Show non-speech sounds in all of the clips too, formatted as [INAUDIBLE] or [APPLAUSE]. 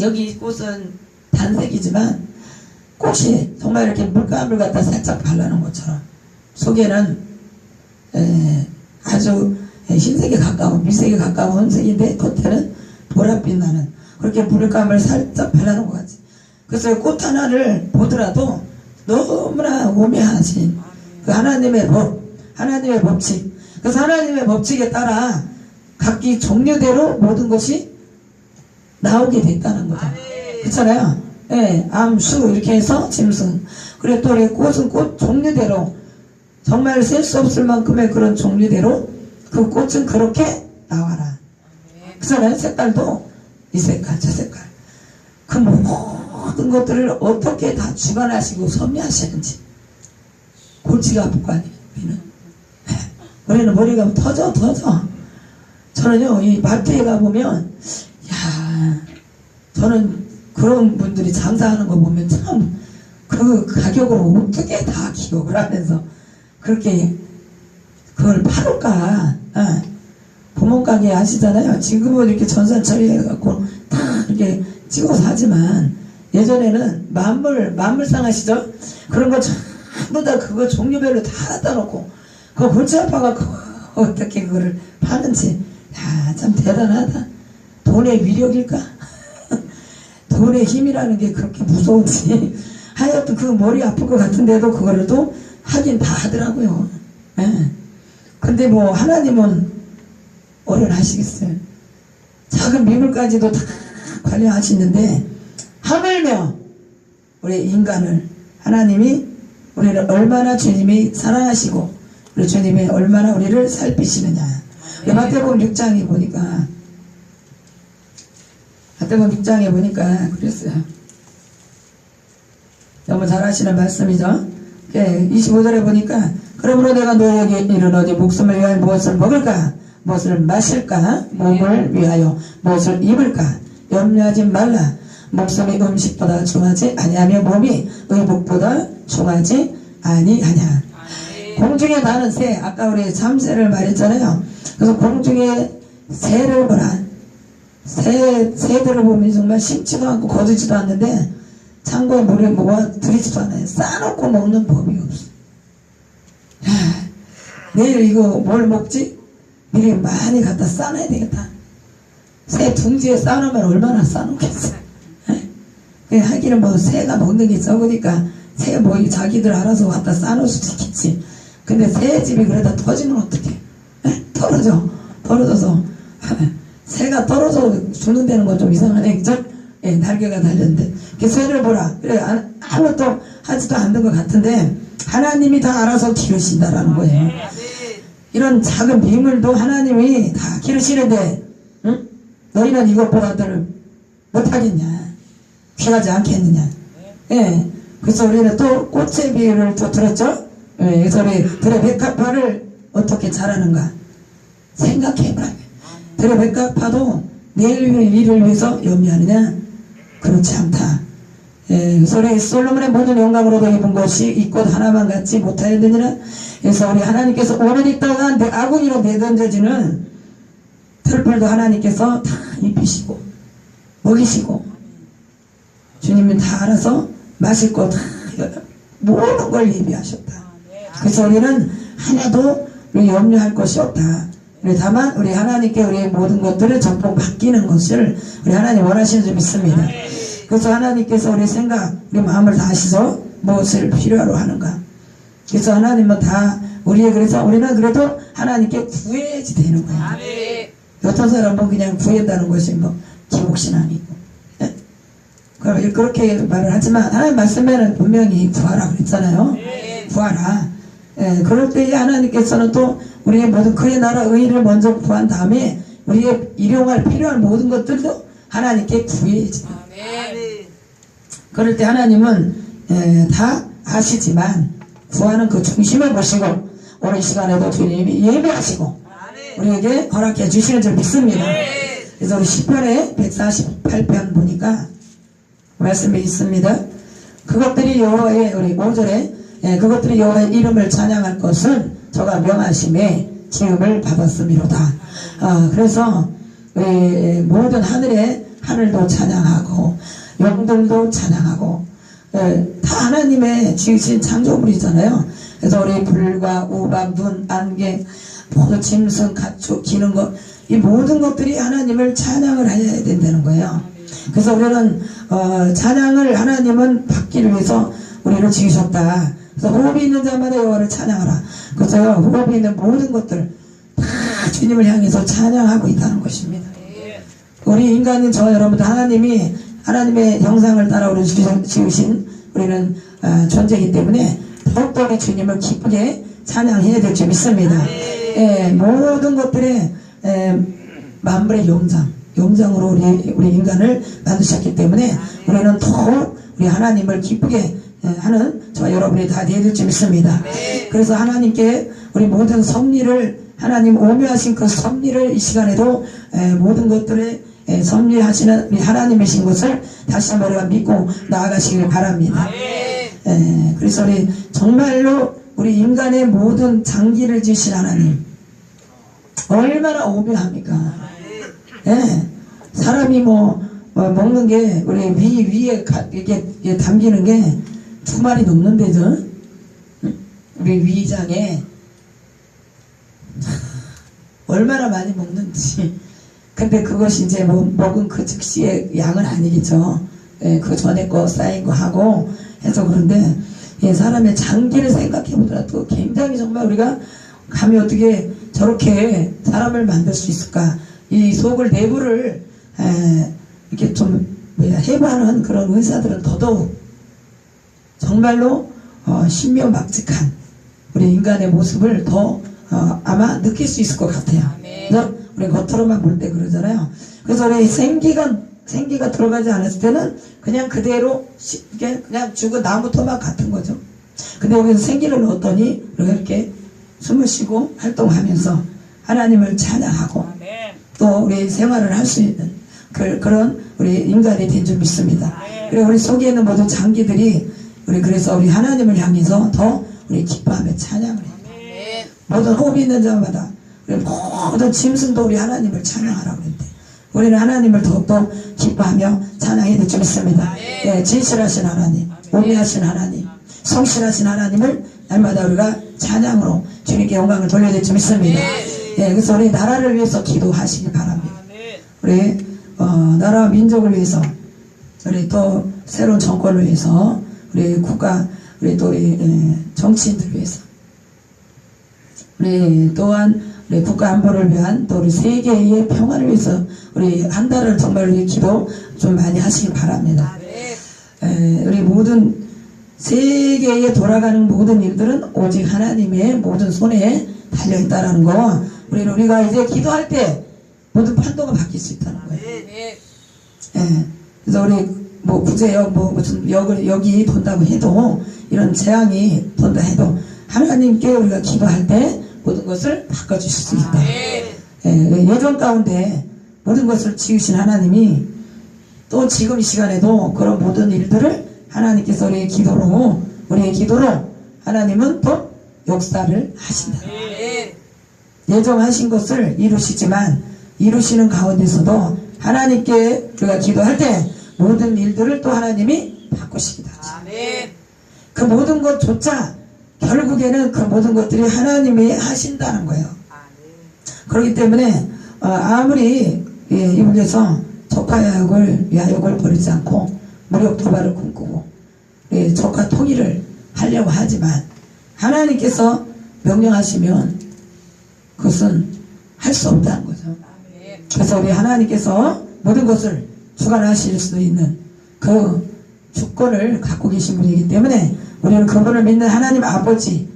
여기 꽃은 단색이지만 꽃이 정말 이렇게 물감을 갖다 살짝 발라놓은 것처럼 속에는 에, 아주 흰색에 가까운 미색에 가까운 색인데 겉에는 보랏빛 나는 그렇게 물감을 살짝 발라놓은 것 같지. 그래서 꽃 하나를 보더라도 너무나 오묘하신 그 하나님의 법 하나님의 법칙. 그래서 하나님의 법칙에 따라 각기 종류대로 모든 것이 나오게 됐다는 거죠 그렇잖아요 예, 암, 수 이렇게 해서 짐승 그리고 또 우리 꽃은 꽃 종류대로 정말 셀 수 없을 만큼의 그런 종류대로 그 꽃은 그렇게 나와라. 그잖아요. 색깔도 이 색깔, 저 색깔. 그 모든 것들을 어떻게 다 주관하시고 섭리하시는지. 골치가 아플 거 아니에요, 우리는. 우리는 머리가 터져, 터져. 저는요, 이 마트에 가보면, 야 저는 그런 분들이 장사하는 거 보면 참, 그 가격으로 어떻게 다 기억을 하면서 그렇게 그걸 팔을까? 아, 구멍가게 하시잖아요. 지금은 이렇게 전산 처리해갖고 다 이렇게 찍어서 하지만 예전에는 만물, 만물상 하시죠? 그런 거 전부 다 그거 종류별로 다 갖다 놓고 그거 골치 아파갖고 [LAUGHS] 어떻게 그거를 파는지 야, 참 대단하다. 돈의 위력일까? [LAUGHS] 돈의 힘이라는 게 그렇게 무서운지 [LAUGHS] 하여튼 그 머리 아플 것 같은데도 그거를 또 하긴 다 하더라고요. 예. 근데 뭐 하나님은 어련하시겠어요. 작은 미물까지도 다 관리하시는데 하물며 우리 인간을 하나님이 우리를 얼마나 주님이 사랑하시고 우리 주님이 얼마나 우리를 살피시느냐. 이 마태복음 6장에 보니까 마태복음 6장에 보니까 그랬어요. 너무 잘하시는 말씀이죠. 예, 25절에 보니까 그러므로 내가 너에게 이르노니 목숨을 위하여 무엇을 먹을까? 무엇을 마실까? 몸을 위하여 무엇을 입을까? 염려하지 말라. 목숨이 음식보다 중하지 아니하며 몸이 의복보다 중하지 아니하냐. 공중에 나는 새 아까 우리 참새를 말했잖아요. 그래서 공중에 새를 보라 새, 새들을 보면 정말 심지도 않고 거두지도 않는데 창고에 물에 모아 들이지도 않아요. 싸놓고 먹는 법이 없어. 야, 내일 이거 뭘 먹지? 미리 많이 갖다 싸놔야 되겠다. 새 둥지에 싸놓으면 얼마나 싸놓겠어. 에? 그 하기는 뭐 새가 먹는 게 적으니까 새 뭐 자기들 알아서 갖다 싸놓을 수도 있겠지. 근데 새 집이 그러다 터지면 어떡해? 에? 떨어져. 떨어져서 새가 떨어져 죽는다는 건 좀 이상하네. 그죠? 예, 날개가 달렸는데 그 새를 보라. 그래 아- 아무것도 하지도 않는 것 같은데 하나님이 다 알아서 기르신다라는 거예요. 이런 작은 미물도 하나님이 다 기르시는데 응? 너희는 이것보다들 못하겠냐? 귀하지 않겠느냐? 예, 그래서 우리는 또 꽃의 비유를 또 들었죠? 예, 그래서 우리 들의 백합화를 어떻게 자라는가? 생각해보라 들의 백합화도 내일 일을 위해서 염려하느냐 그렇지 않다. 예, 우리 솔로몬의 모든 영광으로도 입은 것이 이꽃 하나만 갖지 못하였느니라. 그래서 우리 하나님께서 오늘 있다가 내 아궁이로 내던져지는 털풀도 하나님께서 다 입히시고 먹이시고 주님은 다 알아서 마실 것다 모든 걸 예비하셨다. 그래서 우리는 하나도 염려할 것이 없다. 우리 다만 우리 하나님께 우리의 모든 것들을 전부 맡기는 것을 우리 하나님 원하시는 줄 믿습니다. 그래서 하나님께서 우리 생각, 우리 마음을 다 아시죠? 무엇을 필요로 하는가. 그래서 하나님은 다 우리의 그래서 우리는 그래도 하나님께 구해야지 되는 거야. 어떤 사람은 그냥 구한다는 것이 뭐 기복신 아니고. 예? 그럼 그렇게 말을 하지만 하나님 말씀에는 분명히 구하라 그랬잖아요. 구하라. 예, 그럴 때에 하나님께서는 또 우리의 모든 그의 나라 의를 먼저 구한 다음에 우리의 일용할 필요한 모든 것들도 하나님께 구해야지. 그럴 때 하나님은 에, 다 아시지만 구하는 그 중심을 보시고 오늘 이 시간에도 주님이 예배하시고 우리에게 허락해 주시는 줄 믿습니다. 그래서 우리 10편에 148편 보니까 말씀이 있습니다. 그것들이 여호와의 우리 5절에 예, 그것들이 여호와의 이름을 찬양할 것은 저가 명하심에 지음을 받았음이로다. 아, 그래서 우리 모든 하늘에 하늘도 찬양하고 영들도 찬양하고 예, 다 하나님의 지으신 창조물이잖아요. 그래서 우리 불과 우박, 눈, 안개, 모든 짐승, 가축, 기는 것, 이 모든 것들이 하나님을 찬양을 해야 된다는 거예요. 그래서 우리는 어, 찬양을 하나님은 받기를 위해서 우리를 지으셨다. 그래서 호흡이 있는 자마다 여호와를 찬양하라. 그래서 호흡이 있는 모든 것들 다 주님을 향해서 찬양하고 있다는 것입니다. 우리 인간인 저 여러분들 하나님이 하나님의 형상을 따라 우리 지으신 우리는 아, 존재이기 때문에 더욱더 우리 주님을 기쁘게 찬양해야 될 줄 믿습니다. 예, 모든 것들의 예, 만물의 영장, 영장으로 우리, 우리 인간을 만드셨기 때문에 우리는 더욱 우리 하나님을 기쁘게 예, 하는 저 여러분이 다 되야 될 줄 믿습니다. 그래서 하나님께 우리 모든 섭리를 하나님 오묘하신 그 섭리를 이 시간에도 에, 모든 것들에 에, 섭리하시는 우리 하나님이신 것을 다시 한번 우리가 믿고 나아가시길 바랍니다. 에, 그래서 우리 정말로 우리 인간의 모든 장기를 지으신 하나님 얼마나 오묘합니까? 예, 사람이 뭐, 뭐 먹는 게 우리 위 위에 이게 담기는 게 두 마리 넘는데죠. 우리 위장에 [LAUGHS] 얼마나 많이 먹는지. 근데 그것이 이제 뭐 먹은 그 즉시의 양은 아니겠죠. 예, 그 전에 거 쌓인 거 하고 해서 그런데 예, 사람의 장기를 생각해 보더라도 굉장히 정말 우리가 감히 어떻게 저렇게 사람을 만들 수 있을까? 이 속을 내부를 에, 이렇게 좀 해부하는 그런 의사들은 더더욱 정말로 어, 신묘막직한 우리 인간의 모습을 더 어, 아마 느낄 수 있을 것 같아요. 그래서 우리 겉으로만 볼 때 그러잖아요. 그래서 우리 생기가 생기가 들어가지 않았을 때는 그냥 그대로 그냥 죽은 나무 토막 같은 거죠. 근데 여기서 생기를 넣었더니 이렇게 숨을 쉬고 활동하면서 하나님을 찬양하고 또 우리 생활을 할 수 있는 그, 그런 우리 인간이 된 줄 믿습니다. 그리고 우리 속에 있는 모든 장기들이 우리 그래서 우리 하나님을 향해서 더 우리 기뻐하며 찬양을 해요. 모든 호흡이 있는 자마다 우리 모든 짐승도 우리 하나님을 찬양하라고 그랬대. 우리는 하나님을 더욱더 기뻐하며 찬양해야 될줄 믿습니다. 예, 진실하신 하나님, 오미하신 하나님, 성실하신 하나님을 날마다 우리가 찬양으로 주님께 영광을 돌려야 될줄 믿습니다. 예, 그래서 우리 나라를 위해서 기도하시기 바랍니다. 우리 어, 나라 민족을 위해서 우리 또 새로운 정권을 위해서 우리 국가 우리 또 우리 예, 정치인들 위해서 우리 또한 우리 국가 안보를 위한 또 우리 세계의 평화를 위해서 우리 한 달을 정말 우리 기도 좀 많이 하시기 바랍니다. 에, 우리 모든 세계에 돌아가는 모든 일들은 오직 하나님의 모든 손에 달려 있다라는 거 우리는 우리가 이제 기도할 때 모든 판도가 바뀔 수 있다는 거예요. 예. 그래서 우리 뭐 구제역 뭐 무슨 역을 여기 돈다고 해도 이런 재앙이 돈다 해도 하나님께 우리가 기도할 때 모든 것을 바꿔주실 수 있다. 예, 예전 가운데 모든 것을 지으신 하나님이 또 지금 이 시간에도 그런 모든 일들을 하나님께서 우리의 기도로 우리의 기도로 하나님은 또 역사를 하신다. 예정하신 것을 이루시지만 이루시는 가운데서도 하나님께 우리가 기도할 때 모든 일들을 또 하나님이 바꾸시기도 하죠. 그 모든 것조차 결국에는 그 모든 것들이 하나님이 하신다는 거예요. 그렇기 때문에 어, 아무리 예, 이분께서 조카야욕을 야욕을 버리지 않고 무력 도발을 꿈꾸고 예, 조카 통일을 하려고 하지만 하나님께서 명령하시면 그것은 할 수 없다는 거죠. 그래서 우리 하나님께서 모든 것을 주관하실 수 있는 그 주권을 갖고 계신 분이기 때문에 우리는 그분을 믿는 하나님 아버지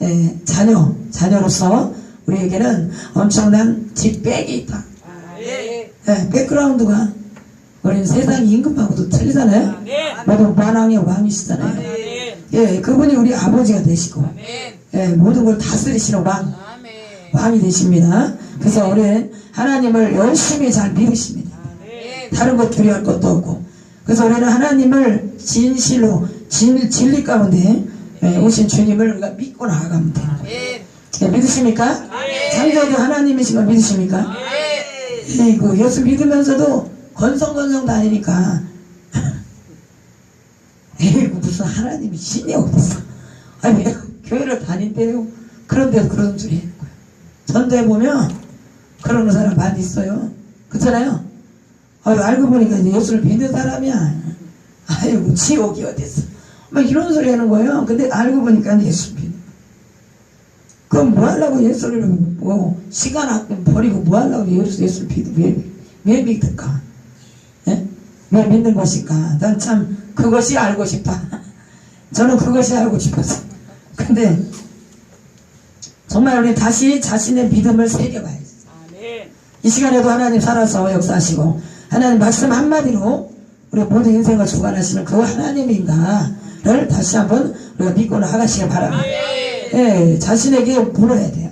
예, 자녀 자녀로서 우리에게는 엄청난 뒷백이 있다. 예, 백그라운드가 우리는 세상 임금하고도 틀리잖아요. 모든 만왕의 왕이시잖아요. 예, 그분이 우리 아버지가 되시고 예, 모든 걸 다스리시는 왕 왕이 되십니다. 그래서 우리는 하나님을 열심히 잘 믿으십니다. 다른 것 두려워할 것도 없고. 그래서 우리는 하나님을 진실로 진, 진리 가운데 예, 오신 주님을 우리가 믿고 나아가면 돼요. 예, 믿으십니까? 창조주 하나님이신 걸 믿으십니까? 예, 그 예수 믿으면서도 건성건성 다니니까. 에이 [LAUGHS] 무슨 하나님이 신이 어딨어 아니 왜 교회를 다닌대요? 그런데도 그런 소리 하는 거야 전도에 보면 그러는 사람 많이 있어요. 그렇잖아요 아유 알고 보니까 예수를 믿는 사람이야. 아이고 지옥이 어딨어 막 이런 소리 하는 거예요. 근데 알고 보니까 예수 믿는. 그럼 뭐 하려고 예수를 뭐 시간 아끼 버리고 뭐 하려고 예수, 예수를 믿, 왜, 왜 믿을까? 예? 왜 믿는 것일까? 난 참 그것이 알고 싶다. [LAUGHS] 저는 그것이 알고 싶었어 근데 정말 우리 다시 자신의 믿음을 새겨봐야지. 아멘. 이 시간에도 하나님 살아서 역사하시고 하나님 말씀 한마디로 우리 모든 인생을 주관하시는 그 하나님인가를 다시 한번 우리가 믿고 나가시길 바랍니다. 예, 자신에게 물어야 돼요.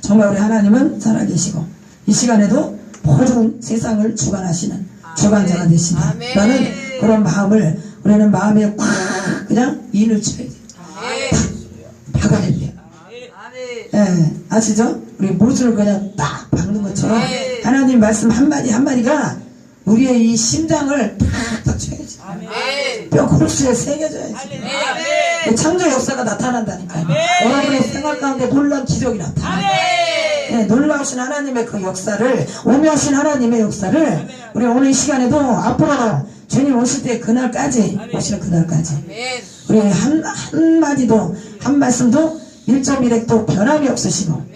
정말 우리 하나님은 살아계시고 이 시간에도 모든 세상을 주관하시는 주관자가 되신다. 나는 그런 마음을 우리는 마음에 꽉 그냥 인을 쳐야 돼요. 박아야 돼요. 예, 아시죠? 우리 못을 그냥 딱 박는 것처럼 네. 하나님 말씀 한마디 한마디가 우리의 이 심장을 탁탁 쳐야지. 아멘. 뼈 골수에 새겨져야지. 그 창조 역사가 나타난다니까요. 여러분의 생활 가운데 놀라운 기적이 나타나요. 예, 놀라우신 하나님의 그 역사를, 오묘하신 하나님의 역사를 우리 오늘 이 시간에도 앞으로 주님 오실 때 그날까지, 오시는 그날까지. 우리 한, 한마디도, 한 말씀도 1.1핵도 변함이 없으시고.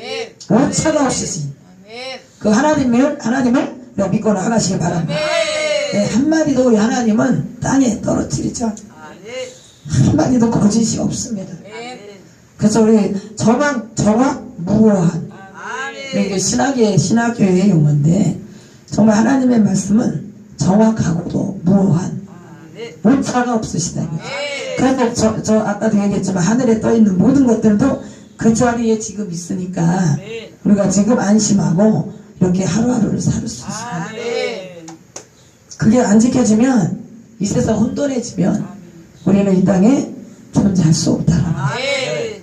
오차가 없으신. 그 하나님을, 하나님을 믿고 나가시길 바랍니다. 네, 한마디도 우리 하나님은 땅에 떨어뜨리죠. 한마디도 거짓이 없습니다. 아멘. 그래서 우리 정확, 정확, 무고한, 이게 신학의, 신학교의 용어인데, 정말 하나님의 말씀은 정확하고도 무고한, 오차가 없으시다. 이거죠. 그래서 저, 저 아까도 얘기했지만 하늘에 떠 있는 모든 것들도 그 자리에 지금 있으니까 우리가 지금 안심하고 이렇게 하루하루를 살 수 있어요. 아멘. 그게 안 지켜지면 이 세상 혼돈해지면 우리는 이 땅에 존재할 수 없다. 아멘.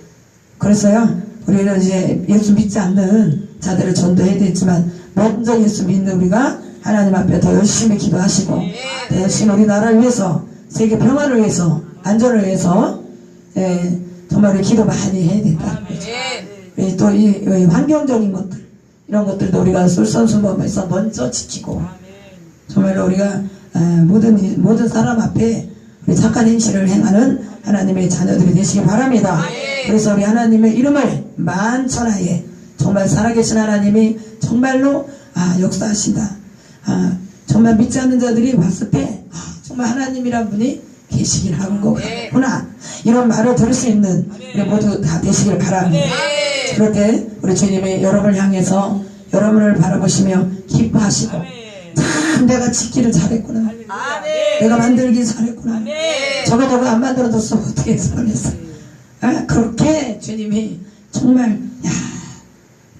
그래서요 우리는 이제 예수 믿지 않는 자들을 전도해야 되지만 먼저 예수 믿는 우리가 하나님 앞에 더 열심히 기도하시고 더 열심히 우리 나라를 위해서 세계 평화를 위해서 안전을 위해서 예, 정말 우리 기도 많이 해야 된다. 아멘. 또이 환경적인 것들 이런 것들도 우리가 솔선수범해서 먼저 지키고 정말로 우리가 아, 모든 이- 모든 사람 앞에 우리 착한 행실을 행하는 하나님의 자녀들이 되시기 바랍니다. 그래서 우리 하나님의 이름을 만천하에 정말 살아계신 하나님이 정말로 아 역사하신다. 아 정말 믿지 않는 자들이 봤을 때 아, 정말 하나님이란 분이 계시긴 하는 거구나. 이런 말을 들을 수 있는 우리 모두 다 되시길 바랍니다. 때 우리 주님이 여러분을 향해서 여러분을 바라보시며 기뻐하시고 참 내가 짓기를 잘했구나. 내가 만들기 잘했구나. 저거 저거 안 만들어줬으면 어떻게 살겠어. 아, 그렇게 주님이 정말 야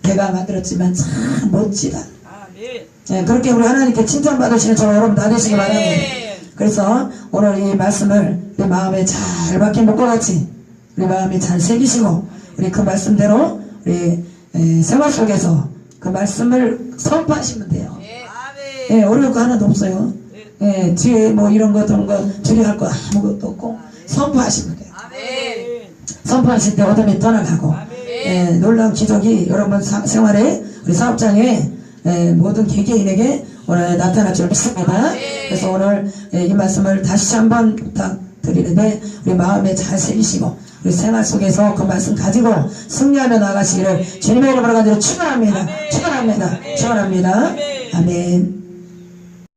내가 만들었지만 참 멋지다. 예, 그렇게 우리 하나님께 칭찬받으시는 저 여러분 다 되시기 바랍니다. 그래서 오늘 이 말씀을 우리 마음에 잘 박힌 목과 같이 우리 마음에 잘 새기시고 우리 그 말씀대로 우리 에, 생활 속에서 그 말씀을 선포하시면 돼요. 예, 어려울 거 하나도 없어요. 예, 뒤에 뭐 이런 거 저런 거 주의할 거 아무것도 없고 선포하시면 돼요. 아멘. 선포하실 때 어둠이 떠나가고 예, 놀라운 기적이 여러분 사- 생활에 우리 사업장에 예, 모든 개개인에게 오늘 나타날 줄 믿습니다. 그래서 오늘 예, 이 말씀을 다시 한번 부탁드리는데 우리 마음에 잘 새기시고 우리 생활 속에서 그 말씀 가지고 승리하며 나가시기를 주님의 이름으로 간절히 축원합니다. 축원합니다. 축원합니다. 아멘.